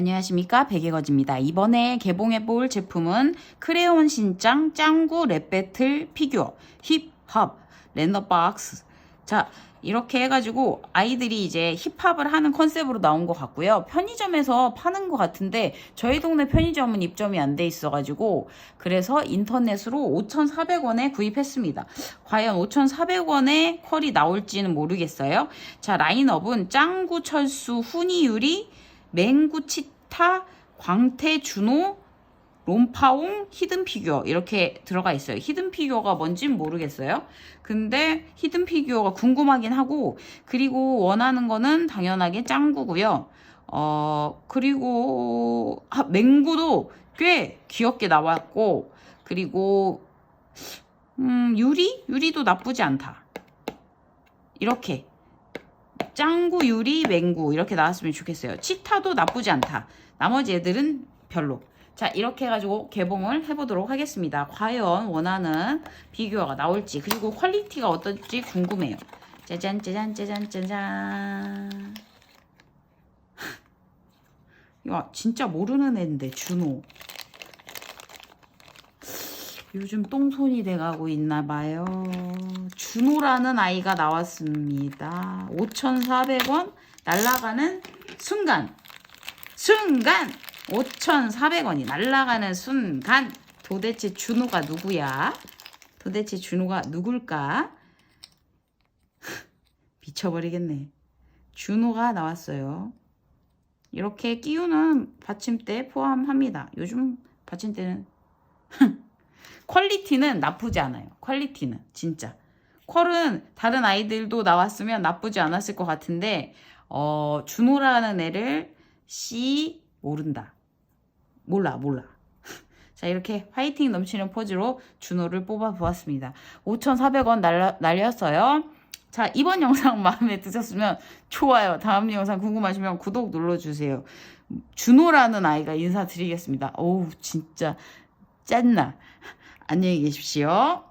안녕하십니까 백예거지입니다. 이번에 개봉해볼 제품은 크레용 신짱 짱구 랩배틀 피규어 힙합 랜덤박스 자 이렇게 해가지고 아이들이 이제 힙합을 하는 컨셉으로 나온 것 같고요. 편의점에서 파는 것 같은데 저희 동네 편의점은 입점이 안 돼 있어가지고 그래서 인터넷으로 5,400원에 구입했습니다. 과연 5,400원에 퀄이 나올지는 모르겠어요. 자 라인업은 짱구 철수 훈이 유리 맹구 치타 광태 준호 롬파옹 히든 피규어 이렇게 들어가 있어요. 히든 피규어가 뭔진 모르겠어요. 근데 히든 피규어가 궁금하긴 하고 그리고 원하는 거는 당연하게 짱구고요. 어 그리고 아, 맹구도 꽤 귀엽게 나왔고 그리고 음 유리 유리도 나쁘지 않다. 이렇게 짱구 유리 맹구 이렇게 나왔으면 좋겠어요. 치타도 나쁘지 않다. 나머지 애들은 별로. 자 이렇게 해가지고 개봉을 해보도록 하겠습니다. 과연 원하는 비교가 나올지 그리고 퀄리티가 어떨지 궁금해요. 짜잔 짜잔 짜잔 짜잔. 야 진짜 모르는 애인데 준호. 요즘 똥손이 돼가고 있나 봐요. 준호라는 아이가 나왔습니다. 5,400원 날라가는 순간. 순간! 5,400원이 날라가는 순간. 도대체 준호가 누구야? 도대체 준호가 누굴까? 미쳐버리겠네. 준호가 나왔어요. 이렇게 끼우는 받침대 포함합니다. 요즘 받침대는 퀄리티는 나쁘지 않아요. 퀄리티는 진짜. 퀄은 다른 아이들도 나왔으면 나쁘지 않았을 것 같은데 어, 준호라는 애를 C 모른다. 몰라 몰라. 자 이렇게 화이팅 넘치는 포즈로 준호를 뽑아 보았습니다. 5,400원 날려, 날렸어요. 자 이번 영상 마음에 드셨으면 좋아요. 다음 영상 궁금하시면 구독 눌러주세요. 준호라는 아이가 인사드리겠습니다. 어우 진짜 짠나. 안녕히 계십시오.